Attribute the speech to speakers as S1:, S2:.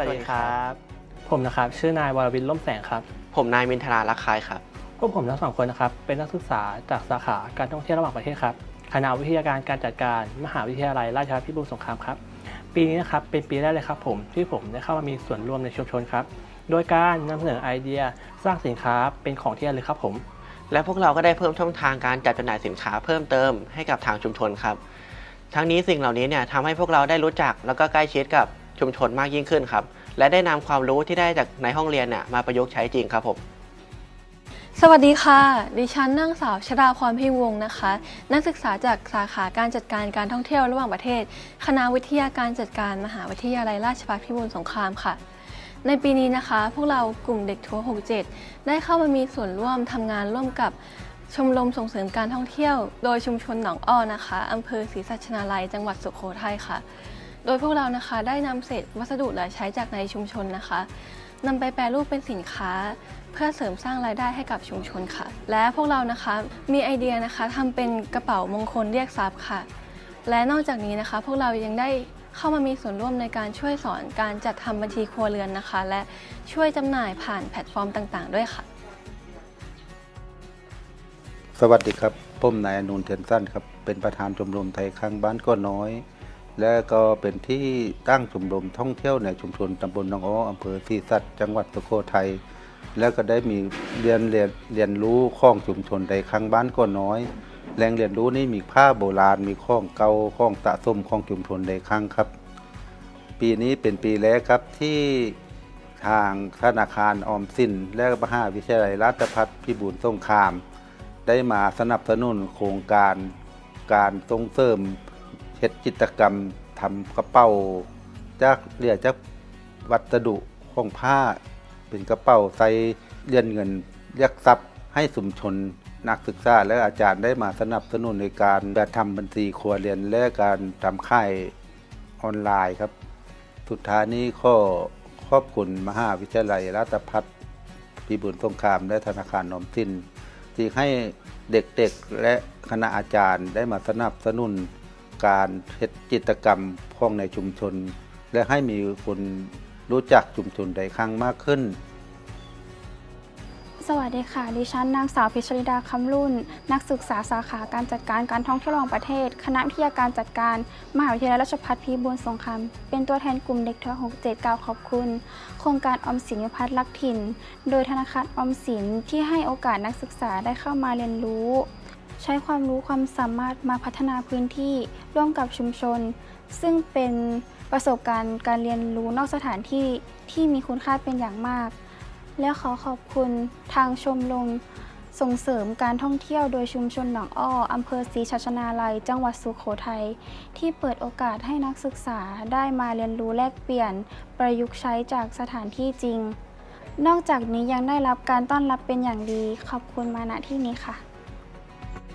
S1: วัสดีครับ
S2: ผมนะครับ ชื่อนายวรวินล่มแสงครับ
S1: ผมนายมินทราลักคายครับ
S2: พวกผมทั้งสองคนนะครับ เป็นนักศึกษาจากสาขาการท่องเที่ยวระหว่างประเทศครับ คณะวิทยาการการจัดการมหาวิทยาลัยราชภัฏพิบูลสงครามครับ ปีนี้นะครับ เป็นปีแรกเลยครับผมที่ผมได้เข้ามามีส่วนร่วมในชุมชนครับ โดยการนำเสนอไอเดียสร้างสินค้าเป็นของที่ระลึกครับผม
S1: และพวกเราก็ได้เพิ่มช่องทางการจัดจำหน่ายสินค้าเพิ่มเติมให้กับทางชุมชนครับ ทั้งนี้สิ่งเหล่านี้เนี่ยทำให้พวกเราได้รู้จักแล้วก็ใกล้ชิดกับ ชุมชนมากยิ่งขึ้นครับ และได้นำความรู้ที่ได้จากในห้องเรียนเนี่ยมาประยุกต์ใช้จริงครับผม
S3: สวัสดีค่ะ ดิฉันนางสาวชราพรพิวงศ์นะคะ นักศึกษาจากสาขาการจัดการการท่องเที่ยวระหว่างประเทศ คณะวิทยาการจัดการมหาวิทยาลัยราชภัฏพิบูลสงครามค่ะในปีนี้นะคะ พวกเรากลุ่มเด็กทัวร์67 ได้เข้ามามีส่วนร่วมทำงานร่วมกับชมรมส่งเสริมการท่องเที่ยว โดยชุมชนหนองอ้อนะคะอำเภอศรีสัชนาลัย จังหวัดสุโขทัยค่ะ โดยพวกเรานะคะได้นำเศษวัสดุเหลือใช้จากในชุมชนนะคะนำไปแปรรูปเป็นสินค้า เพื่อเสริมสร้างรายได้ให้กับชุมชนค่ะ และพวกเรานะคะมีไอเดียนะคะทำเป็นกระเป๋ามงคลเรียกทรัพย์ค่ะ และนอกจากนี้นะคะ พวกเรายังได้เข้ามามีส่วนร่วมในการช่วยสอนการจัดทำบัญชีครัวเรือนนะคะ และช่วยจำหน่ายผ่านแพลตฟอร์มต่างๆ ด้วยค่ะ
S4: สวัสดีครับผมนายอนุนเทียนสั้นครับ เป็นประธานชมรมไทยข้างบ้านก็น้อย และก็เป็นที่ตั้งชมรมท่องเที่ยวในชุมชนตำบลหนองอ้ออำเภอศรีสัตว์จังหวัดสุโขทัยแล้วก็ได้มีเรียนเรียนเรียนรู้ข้องชุมชนไทยข้งบ้านก็น้อยแหล่งเรียนรู้นี้มีผ้าโบราณมีข้องเก่าข้องสะสมข้องชุมชนไทยข้งครับ ปีนี้เป็นปีแรกครับที่ทางธนาคารออมสิน และมหาวิทยาลัยราชภัฏพิบูลสงคราม ได้มาสนับสนุนโครงการการส่งเสริม เฮ็ดจิตกรรมทำกระเป๋าจากเรียกจากวัสดุของผ้า เป็นกระเป๋าใส่เลียนเงินเรียกทรัพย์ให้สุมชนนักศึกษาและอาจารย์ได้มาสนับสนุนในการแบบทำบัญชีครัวเรียนและการทำค่ายออนไลน์ครับ สุดท้ายนี้ข้อขอบคุณมหาวิทยาลัยราชภัฏพิบูลสงครามและธนาคารออมสินที่ให้เด็กๆและคณะอาจารย์ได้มาสนับสนุน การเฮ็ดจิตกรรมพ้องในชุมชน และให้มีคนรู้จักชุมชนใดครั้งมากขึ้น
S5: สวัสดีค่ะ ดิฉันนางสาวพิชริดาคำรุ่น นักศึกษาสาขาการจัดการการท่องเที่ยวระหว่างประเทศ คณะวิทยาการจัดการ มหาวิทยาลัยราชภัฏพิบูลสงคราม เป็นตัวแทนกลุ่มเด็กทัวร์67กล่าวขอบคุณ โครงการออมสินวิพัฒน์ลักถิ่น โดยธนาคารออมสินที่ให้โอกาสนักศึกษาได้เข้ามาเรียนรู้ ใช้ความรู้ความสามารถมาพัฒนาพื้นที่ร่วมกับชุมชน ซึ่งเป็นประสบการณ์การเรียนรู้นอกสถานที่ที่มีคุณค่าเป็นอย่างมาก และขอขอบคุณทางชมรมส่งเสริมการท่องเที่ยวโดยชุมชนหนองอ้ออำเภอศรีชัชนาลัย จังหวัดสุโขทัย ที่เปิดโอกาสให้นักศึกษาได้มาเรียนรู้แลกเปลี่ยน ประยุกต์ใช้จากสถานที่จริง นอกจากนี้ยังได้รับการต้อนรับเป็นอย่างดี ขอบคุณมาณที่นี้ค่ะ